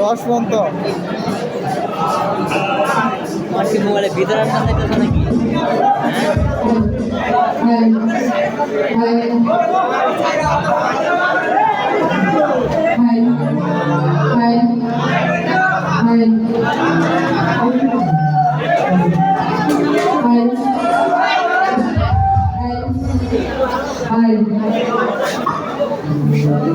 দশ পর্যন্ত। মোবাইলে ভিতরে নাকি? হ্যাঁ।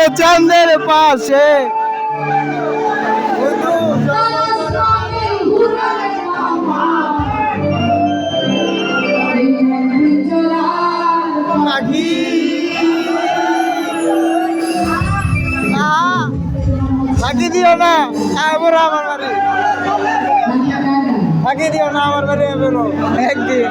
থাকবে চাঁদের পাশে। ফাঁকি দিও না আবার আমার বাড়ি। ফাঁকি দিও না, আমার বাড়ি বেরো একদিন।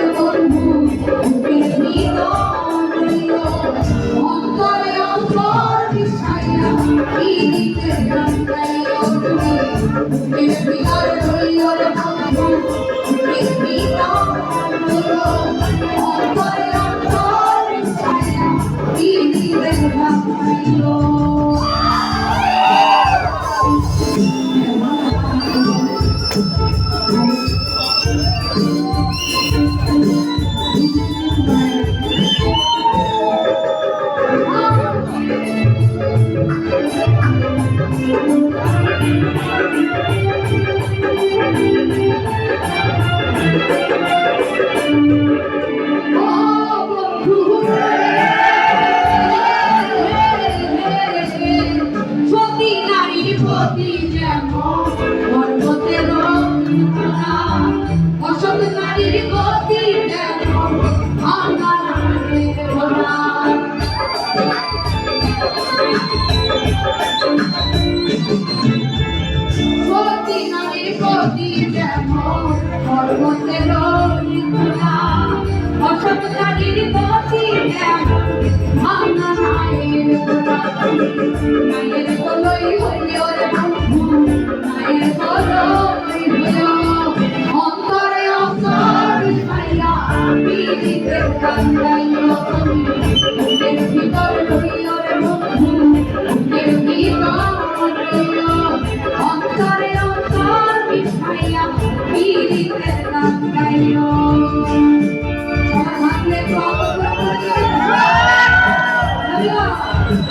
Thank. muy Thank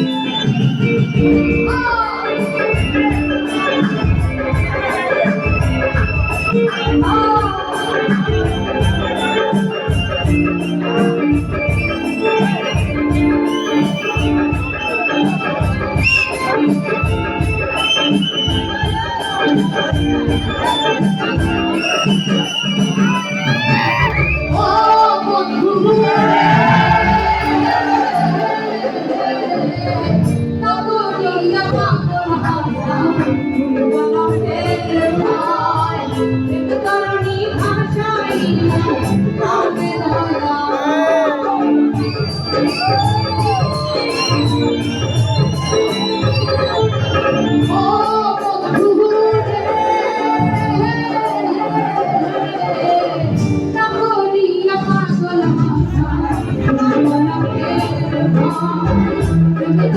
you.